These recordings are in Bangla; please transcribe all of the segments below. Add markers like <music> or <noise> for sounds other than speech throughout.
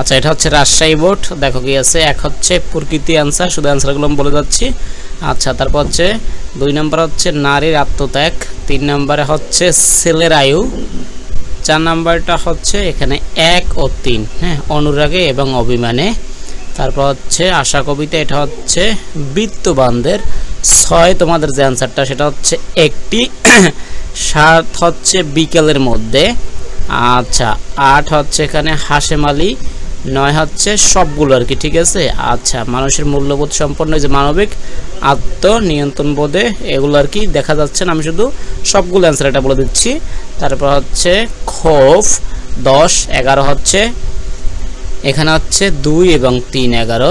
আচ্ছা এটা হচ্ছে রাজশাহী বোর্ড। দেখো কি আছে, এক হচ্ছে প্রকৃতি অ্যান্সার শুধু অ্যান্সারগুলো আমি বলে যাচ্ছি। আচ্ছা তারপর হচ্ছে দুই নম্বর হচ্ছে নারীর আত্মত্যাগ, তিন নম্বরে হচ্ছে ছেলের আয়ু, চার নাম্বারটা হচ্ছে এখানে এক ও তিন হ্যাঁ অনুরাগে এবং অভিমানে। তারপর হচ্ছে আশা কবিতা, এটা হচ্ছে বৃত্তবানদের। ছয়, তোমাদের যে অ্যান্সারটা সেটা হচ্ছে একটি, সাত হচ্ছে বিকেলের মধ্যে। আচ্ছা আট হচ্ছে এখানে হাসেম আলী নয় হচ্ছে সবগুলো আর কি, ঠিক আছে? আচ্ছা মানুষের মূল্যবোধ সম্পন্ন যে মানবিক আত্মনিয়ন্ত্রণ বোধে এগুলো আর কি দেখা যাচ্ছে না। আমি শুধু সবগুলো অ্যান্সার এটা বলে দিচ্ছি। তারপর হচ্ছে খোফ দশ, এগারো হচ্ছে, এখানে হচ্ছে দুই এবং তিন এগারো,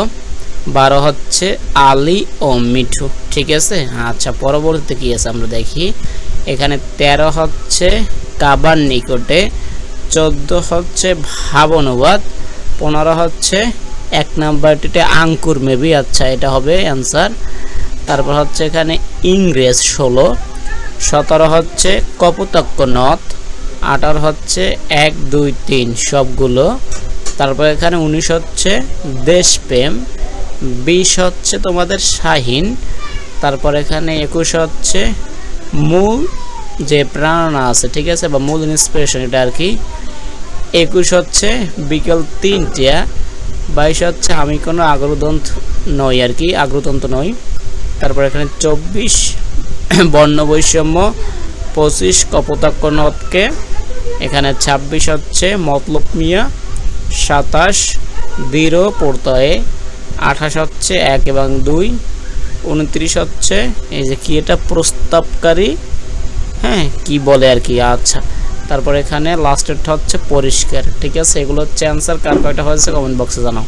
বারো হচ্ছে আলী ও মিঠু, ঠিক আছে? আচ্ছা পরবর্তীতে কী আছে আমরা দেখি। এখানে তেরো হচ্ছে কাবার নিকটে, চোদ্দ হচ্ছে ভাব অনুবাদ পনেরো হচ্ছে, এক নাম্বারটিতে আঙ্কুর মেবি আচ্ছা এটা হবে অ্যান্সার তারপর হচ্ছে এখানে ইংরেজ ষোলো, সতেরো হচ্ছে কপোতাক্ষ নথ আঠারো হচ্ছে এক, দুই, তিন, সবগুলো। তারপর এখানে উনিশ হচ্ছে দেশপ্রেম, বিশ হচ্ছে তোমাদের শাহিন, তারপর এখানে একুশ হচ্ছে মূল যে প্রেরণা আছে, ঠিক আছে, বা মূল ইন্সপিরেশন এটা আর কি। একুশ হচ্ছে বিকেল তিনটা, বাইশ হচ্ছে আমি কোনো আগ্রদন্ত নই আর কি আগ্রতন্ত নই। তারপর এখানে চব্বিশ <clears throat> বর্ণ বৈষম্য, পঁচিশ কপোতাক্ষ নদকে এখানে ছাব্বিশ হচ্ছে মতলব মিয়া, সাতাশ দৃঢ় প্রত্যয়ে, আঠাশ হচ্ছে এক এবং দুই, উনত্রিশ হচ্ছে, এই যে কি এটা প্রস্তাবকারী? হ্যাঁ কি বলে আর কি? আচ্ছা। তারপর এখানে লাস্টেরটা হচ্ছে পরিষ্কার, ঠিক আছে? এগুলো হচ্ছে অ্যান্সার কার কয়টা হয়েছে? কমেন্ট বক্সে জানাও।